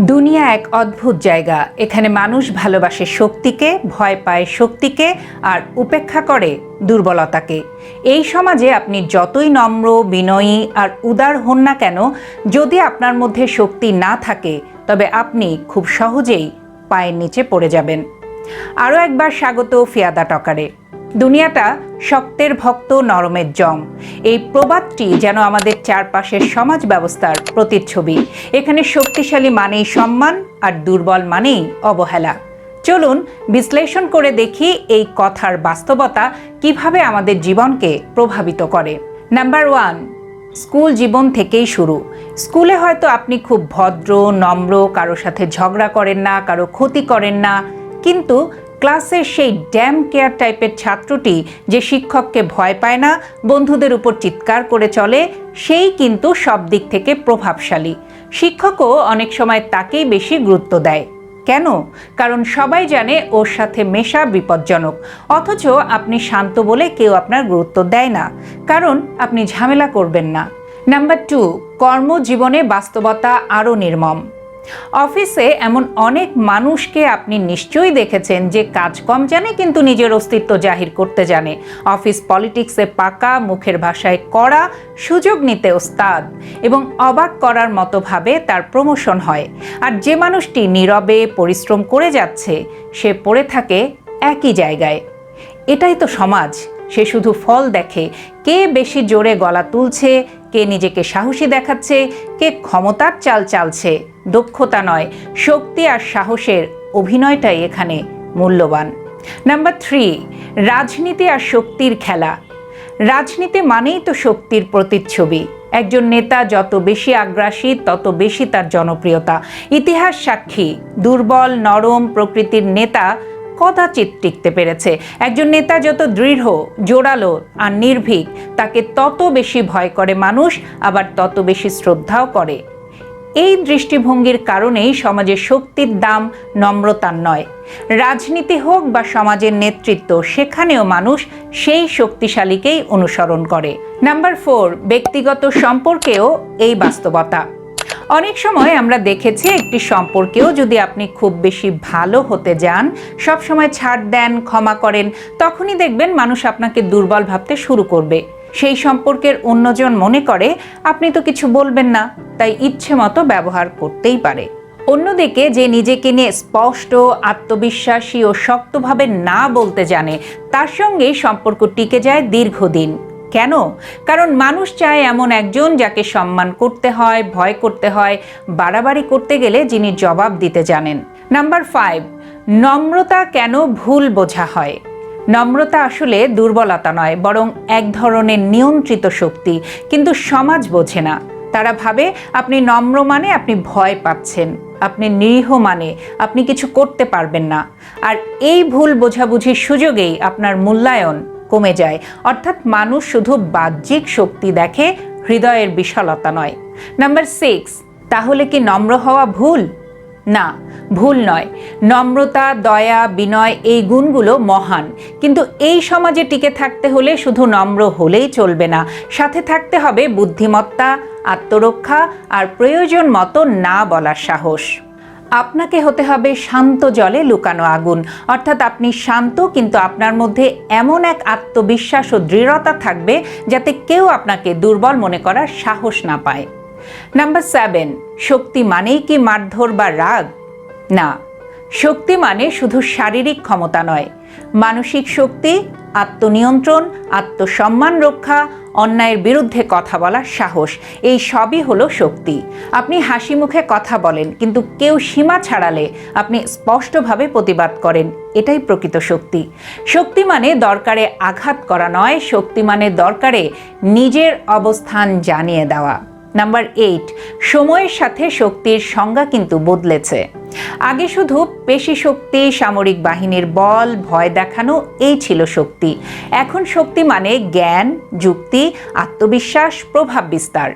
দুনিয়া এক অদ্ভুত জায়গা। এখানে মানুষ ভালোবাসে শক্তিকে, ভয় পায় শক্তিকে আর উপেক্ষা করে দুর্বলতাকে। এই সমাজে আপনি যতই নম্র, বিনয়ী আর উদার হন না কেন, যদি আপনার মধ্যে শক্তি না থাকে, তবে আপনি খুব সহজেই পায়ের নিচে পড়ে যাবেন। আরও একবার স্বাগত ফিয়াদা টকারে। দুনিয়াটা শক্তের ভক্ত, নরমের জং। এই প্রবাদটি যেন আমাদের চারপাশের সমাজ ব্যবস্থার প্রতিচ্ছবি। এখানে শক্তিশালী মানেই সম্মান আর দুর্বল মানেই অবহেলা। চলুন বিশ্লেষণ করে দেখি এই কথার বাস্তবতা কীভাবে আমাদের জীবনকে প্রভাবিত করে। নাম্বার ওয়ান, স্কুল জীবন থেকেই শুরু। স্কুলে হয়তো আপনি খুব ভদ্র, নম্র, কারও সাথে ঝগড়া করেন না, কারও ক্ষতি করেন না, কিন্তু ক্লাসের সেই ড্যাম কেয়ার টাইপের ছাত্রটি যে শিক্ষককে ভয় পায় না, বন্ধুদের উপর চিৎকার করে চলে, সেই কিন্তু সব দিক থেকে প্রভাবশালী। শিক্ষকও অনেক সময় তাকেই বেশি গুরুত্ব দেয়। কেন? কারণ সবাই জানে ওর সাথে মেশা বিপজ্জনক। অথচ আপনি শান্ত বলে কেউ আপনার গুরুত্ব দেয় না। কারণ আপনি ঝামেলা করবেন না। নাম্বার টু, কর্মজীবনে বাস্তবতা আরও নির্মম। অফিসে এমন অনেক মানুষকে আপনি নিশ্চয়ই দেখেছেন যে কাজ কম জানে কিন্তু নিজের অস্তিত্ব জাহির করতে জানে। অফিস পলিটিক্সে পাকা, মুখের ভাষায় কড়া, সুযোগ নিতে ওস্তাদ এবং অবাক করার মতোভাবে তার প্রমোশন হয়। আর যে মানুষটি নীরবে পরিশ্রম করে যাচ্ছে, সে পড়ে থাকে একই জায়গায়। এটাই তো সমাজ। সে শুধু ফল দেখে, কে বেশি জোরে গলা তুলছে, কে নিজেকে সাহসী দেখাচ্ছে, কে ক্ষমতার চাল চালছে। দক্ষতা নয়, শক্তি আর সাহসের অভিনয়টাই এখানে মূল্যবান। নাম্বার থ্রি রাজনীতি আর শক্তির খেলা। রাজনীতি মানেই তো শক্তির প্রতিচ্ছবি। একজন নেতা যত বেশি আগ্রাসী, তত বেশি তার জনপ্রিয়তা। ইতিহাস সাক্ষী, দুর্বল, নরম প্রকৃতির নেতা কদাচিৎ টিকতে পেরেছে। একজন নেতা যত দৃঢ়, জোরালো আর নির্ভীক, তাকে তত বেশি ভয় করে মানুষ, আবার তত বেশি শ্রদ্ধাও করে এই দৃষ্টিভঙ্গির কারণেই সমাজের শক্তির দাম নম্রতার নয়। রাজনীতি হোক বা সমাজের নেতৃত্ব, সেখানেও মানুষ সেই শক্তিশালীকেই অনুসরণ করে। নাম্বার ফোর, ব্যক্তিগত সম্পর্কেও এই বাস্তবতা। অনেক সময় আমরা দেখেছি একটি সম্পর্কেও যদি আপনি খুব বেশি ভালো হতে যান সব সময় ছাড় দেন, ক্ষমা করেন, তখনই দেখবেন মানুষ আপনাকে দুর্বল ভাবতে শুরু করবে। সেই সম্পর্কের অন্যজন মনে করে, আপনি তো কিছু বলবেন না। তাই ইচ্ছে মতো ব্যবহার করতেই পারে। অন্যদিকে যে নিজেকে নিয়ে স্পষ্ট, আত্মবিশ্বাসী ও শক্তভাবে না বলতে জানে, তার সঙ্গে সম্পর্ক টিকে যায় দীর্ঘদিন। কেন? কারণ মানুষ চায় এমন একজন যাকে সম্মান করতে হয়, ভয় করতে হয়, বাড়াবাড়ি করতে গেলে যিনি জবাব দিতে জানেন। নাম্বার ফাইভ, নম্রতা কেন ভুল বোঝা হয়? নম্রতা আসলে দুর্বলতা নয়, বরং এক ধরনের নিয়ন্ত্রিত শক্তি। কিন্তু সমাজ বোঝে না। তারা ভাবে, আপনি নম্র মানে আপনি ভয় পাচ্ছেন, আপনি নিরীহ মানে আপনি কিছু করতে পারবেন না। আর এই ভুল বোঝাবুঝির সুযোগেই আপনার মূল্যায়ন কমে যায়। অর্থাৎ মানুষ শুধু বাহ্যিক শক্তি দেখে হৃদয়ের বিশালতা নয়। নাম্বার সিক্স, তাহলে কি নম্র হওয়া ভুল? না। ভুল নয়। নম্রতা, দয়া, বিনয় এই গুণগুলো মহান। কিন্তু এই সমাজে টিকে থাকতে হলে শুধু নম্র হলেই চলবে না। সাথে থাকতে হবে বুদ্ধিমত্তা, আত্মরক্ষা আর প্রয়োজন মতো না বলার সাহস। আপনাকে হতে হবে শান্ত জলে লুকানো আগুন। অর্থাৎ আপনি শান্ত, কিন্তু আপনার মধ্যে এমন এক আত্মবিশ্বাস ও দৃঢ়তা থাকবে যাতে কেউ আপনাকে দুর্বল মনে করার সাহস না পায়। নাম্বার সেভেন, শক্তি মানেই কি মারধর বা রাগ? না, শক্তি মানে শুধু শারীরিক ক্ষমতা নয়। মানসিক শক্তি, আত্মনিয়ন্ত্রণ, আত্মসম্মান রক্ষা, অন্যায়ের বিরুদ্ধে কথা বলার সাহস, এই সবই হলো শক্তি। আপনি হাসি মুখে কথা বলেন, কিন্তু কেউ সীমা ছাড়ালে আপনি স্পষ্টভাবে প্রতিবাদ করেন, এটাই প্রকৃত শক্তি। শক্তি মানে দরকারে আঘাত করা নয়, শক্তি মানে দরকারে নিজের অবস্থান জানিয়ে দেওয়া। নাম্বার এইট সময়ের সাথে শক্তির সংজ্ঞা কিন্তু বদলেছে। আগে শুধু পেশি শক্তি, সামরিক বাহিনীর বল, ভয় দেখানো, এই ছিল শক্তি। এখন শক্তি মানে জ্ঞান, যুক্তি, আত্মবিশ্বাস, প্রভাব বিস্তার।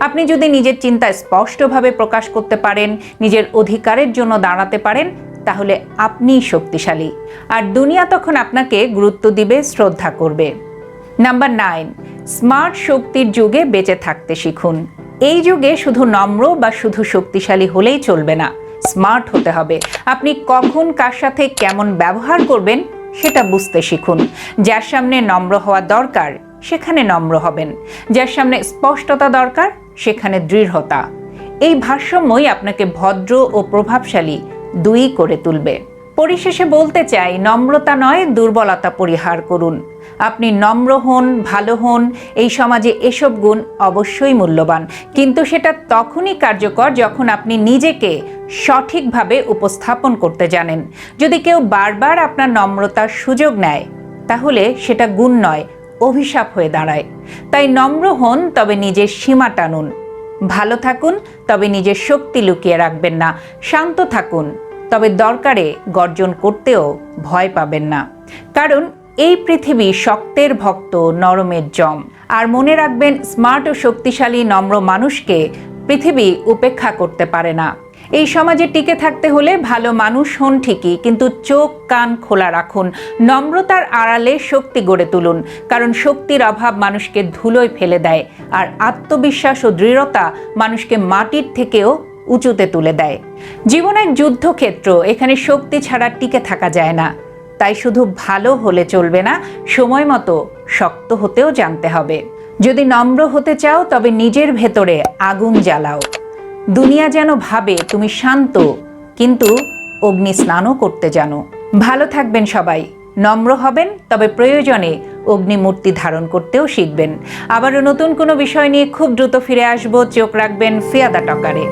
আপনি যদি নিজের চিন্তা স্পষ্টভাবে প্রকাশ করতে পারেন, নিজের অধিকারের জন্য দাঁড়াতে পারেন, তাহলে আপনিই শক্তিশালী। আর দুনিয়া তখন আপনাকে গুরুত্ব দিবে, শ্রদ্ধা করবে। নাম্বার নাইন স্মার্ট শক্তির যুগে বেঁচে থাকতে শিখুন। এই যুগে শুধু নম্র বা শুধু শক্তিশালী হলেই চলবে না স্মার্ট হতে হবে। আপনি কখন কার সাথে কেমন ব্যবহার করবেন সেটা বুঝতে শিখুন। যার সামনে নম্র হওয়া দরকার, সেখানে নম্র হবেন। যার সামনে স্পষ্টতা দরকার, সেখানে দৃঢ়তা। এই ভারসাম্যই আপনাকে ভদ্র ও প্রভাবশালী দুই করে তুলবে। পরিশেষে বলতে চাই, নম্রতা নয়, দুর্বলতা পরিহার করুন। আপনি নম্র হন, ভালো হন, এই সমাজে এসব গুণ অবশ্যই মূল্যবান। কিন্তু সেটা তখনই কার্যকর যখন আপনি নিজেকে সঠিকভাবে উপস্থাপন করতে জানেন। যদি কেউ বারবার আপনার নম্রতার সুযোগ নেয়, তাহলে সেটা গুণ নয়, অভিশাপ হয়ে দাঁড়ায়। তাই নম্র হন, তবে নিজের সীমা টানুন। ভালো থাকুন, তবে নিজের শক্তি লুকিয়ে রাখবেন না। শান্ত থাকুন, তবে দরকারে গর্জন করতেও ভয় পাবেন না। কারণ এই পৃথিবী শক্তের ভক্ত, নরমের জম। আর মনে রাখবেন, স্মার্ট ও শক্তিশালী, নম্র মানুষকে পৃথিবী উপেক্ষা করতে পারে না। এই সমাজে টিকে থাকতে হলে ভালো মানুষ হন ঠিকই, কিন্তু চোখ, কান খোলা রাখুন। নম্রতার আড়ালে শক্তি গড়ে তুলুন, কারণ শক্তির অভাব মানুষকে ধুলোয় ফেলে দেয়, আর আত্মবিশ্বাস ও দৃঢ়তা মানুষকে মাটির থেকেও উঁচুতে তুলে দেয়। জীবন এক যুদ্ধক্ষেত্র, এখানে শক্তি ছাড়া টিকে থাকা যায় না। তাই শুধু ভালো হলে চলবে না, সময় মতো শক্ত হতেও জানতে হবে। যদি নম্র হতে চাও, তবে নিজের ভেতরে আগুন জ্বালাও। দুনিয়া যেন ভাবে তুমি শান্ত, কিন্তু অগ্নি স্নানও করতে জানো। ভালো থাকবেন সবাই। নম্র হবেন, তবে প্রয়োজনে অগ্নিমূর্তি ধারণ করতেও শিখবেন। আবারও নতুন কোনো বিষয় নিয়ে খুব দ্রুত ফিরে আসব। চোখ রাখবেন ফিয়াদা টকারে